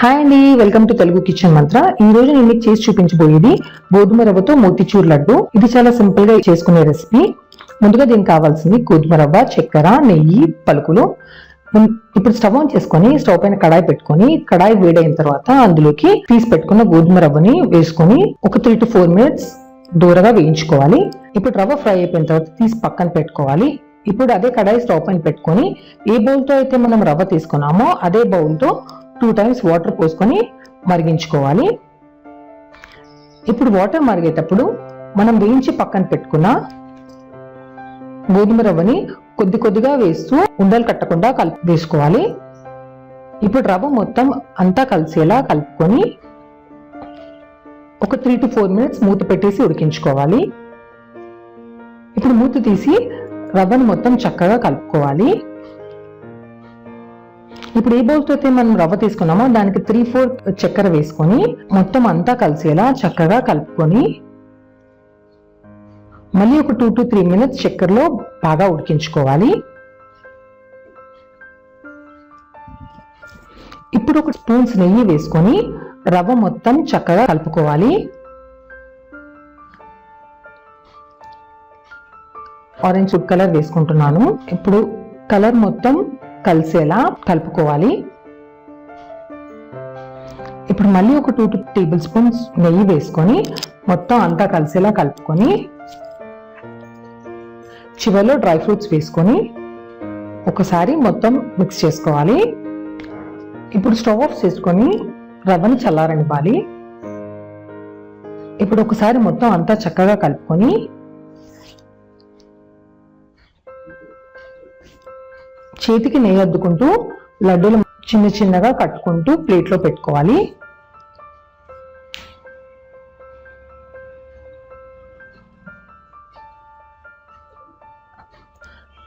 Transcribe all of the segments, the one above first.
Hi అండి welcome to Telugu kitchen మంత్ర ఈ రోజు నేను మీకు చేసి చూపించబోయేది గోధుమ రవ్వతో మోతిచూర్ లడ్డు. ఇది చాలా సింపుల్గా చేసుకునే రెసిపీ ముందుగా దీనికి కావాల్సింది గోధుమ రవ్వ చక్కెర నెయ్యి పలుకులు. ఇప్పుడు స్టవ్ ఆన్ చేసుకొని స్టవ్ పైన కడాయి పెట్టుకొని కడాయి వేడైన తర్వాత అందులోకి తీసి పెట్టుకున్న గోధుమ రవ్వని వేసుకొని ఒక త్రీ టు ఫోర్ మినిట్స్ దూరగా వేయించుకోవాలి. ఇప్పుడు రవ్వ ఫ్రై అయిపోయిన తర్వాత తీసి పక్కన పెట్టుకోవాలి. ఇప్పుడు అదే కడాయి స్టవ్ పైన పెట్టుకొని ఏ బౌల్తో అయితే మనం రవ్వ తీసుకున్నామో అదే బౌల్తో టూ టైమ్స్ వాటర్ పోసుకొని మరిగించుకోవాలి. ఇప్పుడు వాటర్ మరిగేటప్పుడు మనం వేయించి పక్కన పెట్టుకున్న గోధుమ రవ్వని కొద్ది కొద్దిగా వేస్తూ ఉండలు కట్టకుండా కలిపి వేసుకోవాలి. ఇప్పుడు రవ్వ మొత్తం అంతా కలిసేలా కలుపుకొని ఒక త్రీ టు ఫోర్ మినిట్స్ మూత పెట్టేసి ఉడికించుకోవాలి. ఇప్పుడు మూత తీసి రవ్వను మొత్తం చక్కగా కలుపుకోవాలి. ఇప్పుడు ఏ బౌల్తో అయితే మనం రవ్వ తీసుకున్నామో దానికి త్రీ ఫోర్ చక్కెర వేసుకొని మొత్తం అంతా కలిసేలా చక్కగా కలుపుకొని మళ్ళీ ఒక టూ టు త్రీ మినిట్స్ చక్కెరలో బాగా ఉడికించుకోవాలి. ఇప్పుడు ఒక స్పూన్స్ నెయ్యి వేసుకొని రవ్వ మొత్తం చక్కగా కలుపుకోవాలి. ఆరెంజ్ ఫుడ్ కలర్ వేసుకుంటున్నాను. ఇప్పుడు కలర్ మొత్తం కలిసేలా కలుపుకోవాలి. ఇప్పుడు మళ్ళీ ఒక టూ టేబుల్ స్పూన్స్ నెయ్యి వేసుకొని మొత్తం అంతా కలిసేలా కలుపుకొని చివరిలో డ్రై ఫ్రూట్స్ వేసుకొని ఒకసారి మొత్తం మిక్స్ చేసుకోవాలి. ఇప్పుడు స్టవ్ ఆఫ్ చేసుకొని రవ్వని చల్లారనివ్వాలి. ఇప్పుడు ఒకసారి మొత్తం అంతా చక్కగా కలుపుకొని చేతికి నెయ్యి అద్దుకుంటూ లడ్డూలు చిన్న చిన్నగా కట్టుకుంటూ ప్లేట్లో పెట్టుకోవాలి.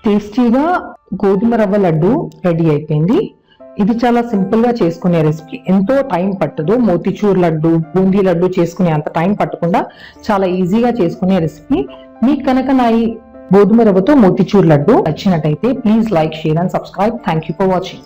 టేస్టీగా గోధుమ రవ్వ లడ్డు రెడీ అయిపోయింది. ఇది చాలా సింపుల్గా చేసుకునే రెసిపీ. ఎంతో టైం పట్టదు. మోతిచూర్ లడ్డు బూందీ లడ్డు చేసుకునే అంత టైం పట్టకుండా చాలా ఈజీగా చేసుకునే రెసిపీ. మీకు కనుక నా ఈ గోధుమ రవ్వతో మోతిచూర్ లడ్డు నచ్చినట్టయితే please like share and subscribe thank you for watching